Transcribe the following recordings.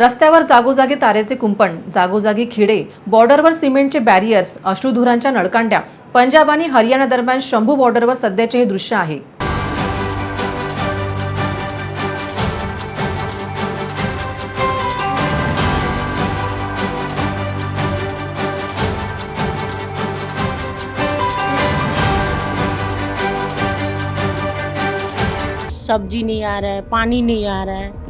रस्त्यावर जागोजागी तारेचे कुंपण जागोजागी खिडे बॉर्डरवर सिमेंटचे बॅरियर्स अश्रुधुरांच्या नळकांड्या पंजाब आणि हरियाणा दरम्यान शंभू बॉर्डरवर सध्याचे हे दृश्य आहे. सब्जी नहीं आ रहा है पानी नहीं आ रहा है।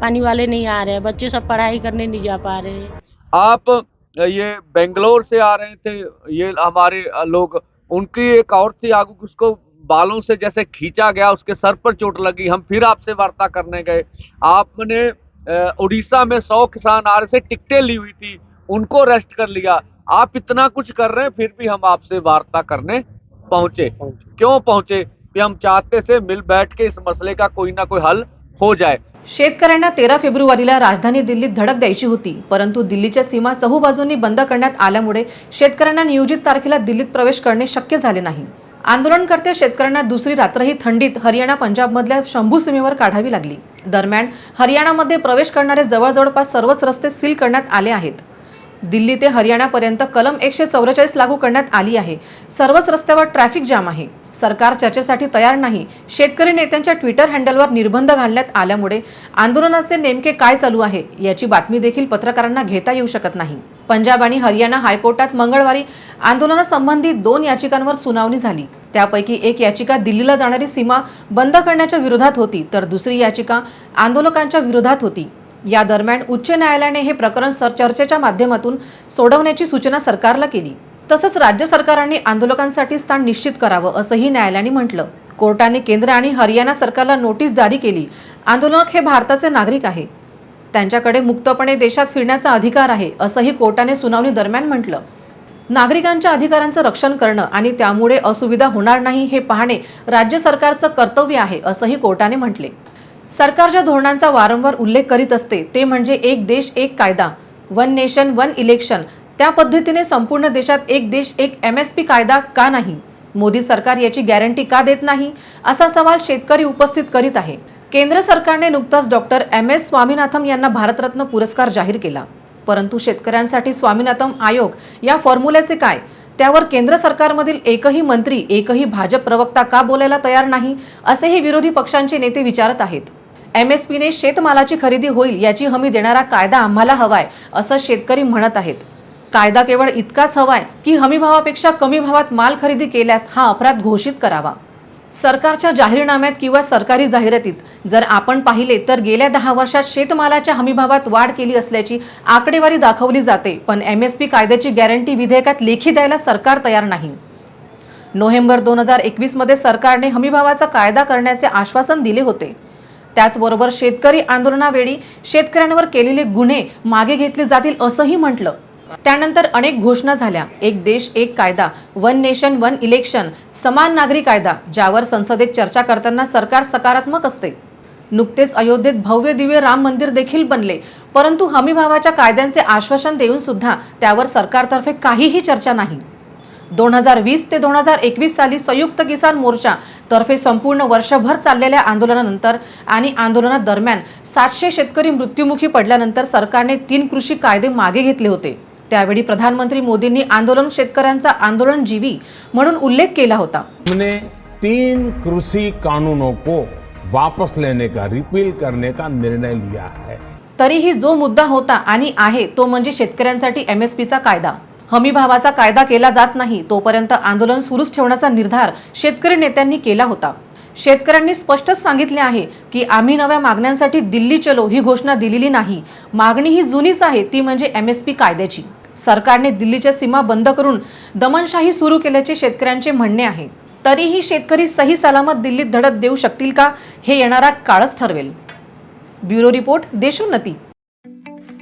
पानी वाले नहीं आ रहे हैं बच्चे सब पढ़ाई करने नहीं जा पा रहे हैं। आप ये बेंगलोर से आ रहे थे ये हमारे लोग उनकी एक और थी आगू उसको बालों से जैसे खींचा गया उसके सर पर चोट लगी हम फिर आपसे वार्ता करने गए। आपने उड़ीसा में सौ किसान आ रहे थे टिकटें ली हुई थी उनको रेस्ट कर लिया। आप इतना कुछ कर रहे हैं फिर भी हम आपसे वार्ता करने पहुँचे। क्यों पहुँचे? कि हम चाहते से मिल बैठ के इस मसले का कोई ना कोई हल हो जाए शेतकऱ्यांना तेरा फेब्रुवारीला राजधानी दिल्लीत धडक द्यायची होती परंतु दिल्लीच्या सीमा चहूबाजूंनी बंद करण्यात आल्यामुळे शेतकऱ्यांना नियोजित तारखेला दिल्लीत प्रवेश करणे शक्य झाले नाही. आंदोलनकर्ते शेतकऱ्यांना दुसरी रात्रही थंडीत हरियाणा पंजाबमधल्या शंभू सीमेवर काढावी लागली. दरम्यान हरियाणामध्ये प्रवेश करणारे जवळ जवळपास सर्वच रस्ते सील करण्यात आले आहेत. दिल्ली ते हरियाणापर्यंत कलम एकशे चौवेचाळीस लागू करण्यात आली आहे. सर्वच रस्त्यावर ट्रॅफिक जाम आहे. सरकार चर्चेसाठी तयार नाही. शेतकरी नेत्यांच्या ट्विटर हँडलवर निर्बंध घालण्यात आल्यामुळे आंदोलनाचे नेमके काय चालू आहे याची बातमी देखील पत्रकारांना घेता येऊ शकत नाही. पंजाब आणि हरियाणा हायकोर्टात मंगळवारी आंदोलनासंबंधी दोन याचिकांवर सुनावणी झाली. त्यापैकी एक याचिका दिल्लीला जाणारी सीमा बंद करण्याच्या विरोधात होती तर दुसरी याचिका आंदोलकांच्या विरोधात होती. या दरम्यान उच्च न्यायालयाने हे प्रकरण सर चर्चेच्या माध्यमातून सोडवण्याची सूचना सरकारला केली. तसंच राज्य सरकारांनी आंदोलकांसाठी स्थान निश्चित करावं असंही न्यायालयाने म्हटलं. कोर्टाने केंद्र आणि हरियाणा सरकारला नोटीस जारी केली. आंदोलक हे भारताचे नागरिक आहे. त्यांच्याकडे मुक्तपणे देशात फिरण्याचा अधिकार आहे असंही कोर्टाने सुनावणी दरम्यान म्हटलं. नागरिकांच्या अधिकारांचं रक्षण करणं आणि त्यामुळे असुविधा होणार नाही हे पाहणे राज्य सरकारचं कर्तव्य आहे असंही कोर्टाने म्हटले. सरकारच्या धोरणांचा वारंवार उल्लेख करीत असते. ते म्हणजे एक देश एक कायदा. वन नेशन वन इलेक्शन त्या पद्धतीने संपूर्ण देशात एक देश एक एम एस पी कायदा का नाही? मोदी सरकार याची गॅरंटी का देत नाही? असा सवाल शेतकरी उपस्थित करीत आहे. केंद्र सरकारने नुकताच डॉक्टर एम एस स्वामीनाथन यांना भारतरत्न पुरस्कार जाहीर केला. परंतु शेतकऱ्यांसाठी स्वामीनाथन आयोग या फॉर्म्युल्याचे काय? त्यावर केंद्र सरकारमधील एकही मंत्री एकही भाजप प्रवक्ता का बोलायला तयार नाही? असेही विरोधी पक्षांचे नेते विचारत आहेत. एमएसपीने शेतमालाची खरेदी होईल याची हमी देणारा कायदा आम्हाला हवाय असं शेतकरी म्हणत आहेत. कायदा केवळ इतकाच हवाय की हमी भावापेक्षा कमी भावात माल खरेदी केल्यास हा अपराध घोषित करावा. सरकारच्या जाहीरनाम्यात किंवा सरकारी जाहिरातीत जर आपण पाहिले तर गेल्या दहा वर्षात शेतमालाच्या हमीभावात वाढ केली असल्याची आकडेवारी दाखवली जाते पण एम एस पी कायद्याची गॅरंटी विधेयकात लेखी द्यायला सरकार तयार नाही. नोव्हेंबर दोन हजार एकवीसमध्ये सरकारने हमीभावाचा कायदा करण्याचे आश्वासन दिले होते. त्याचबरोबर शेतकरी आंदोलनावेळी शेतकऱ्यांवर केलेले गुन्हे मागे घेतले जातील असंही म्हटलं. त्यानंतर अनेक घोषणा झाल्या. एक देश एक कायदा वन नेशन वन इलेक्शन समान नागरी कायदा ज्यावर संसदेत चर्चा करताना सरकार सकारात्मक असते. नुकतेच अयोध्येत भव्य दिव्य राम मंदिर देखील बनले. परंतु हमीभावाच्या कायद्यांचे आश्वासन देऊन सुद्धा त्यावर सरकारतर्फे काहीही चर्चा नाही. दोन हजार वीस ते दोन हजार एकवीस साली संयुक्त किसान मोर्चा तर्फे संपूर्ण वर्षभर चाललेल्या आंदोलनानंतर आणि आंदोलनादरम्यान सातशे शेतकरी मृत्युमुखी पडल्यानंतर सरकारने तीन कृषी कायदे मागे घेतले होते. त्यावेळी प्रधानमंत्री मोदींनी आंदोलन शेतकऱ्यांचा आंदोलन जीवी म्हणून उल्लेख केला होता. हमने तीन कृषी कानूनों को वापस लेने का रिपील करने का निर्णय लिया है। तरीही जो मुद्दा होता आणि आहे तो म्हणजे शेतकऱ्यांसाठी एमएसपीचा कायदा. हमी भावाचा कायदा केला जात नाही तोपर्यंत आंदोलन सुरूच ठेवण्याचा निर्धार शेतकरी नेत्यांनी केला होता. शेतकऱ्यांनी स्पष्टच सांगितले आहे की आम्ही नव्या मागण्यांसाठी दिल्ली चलो ही घोषणा दिलेली नाही. मागणी ही जुनीच आहे ती म्हणजे एम एस पी कायद्याची. सरकारने दिल्लीच्या सीमा बंद करून दमनशाही सुरू केल्याचे शेतकऱ्यांचे म्हणणे आहे. तरीही शेतकरी सही सलामत दिल्लीत धडक देऊ शकतील का हे येणारा काळच ठरवेल. Bureau report Deshonnati.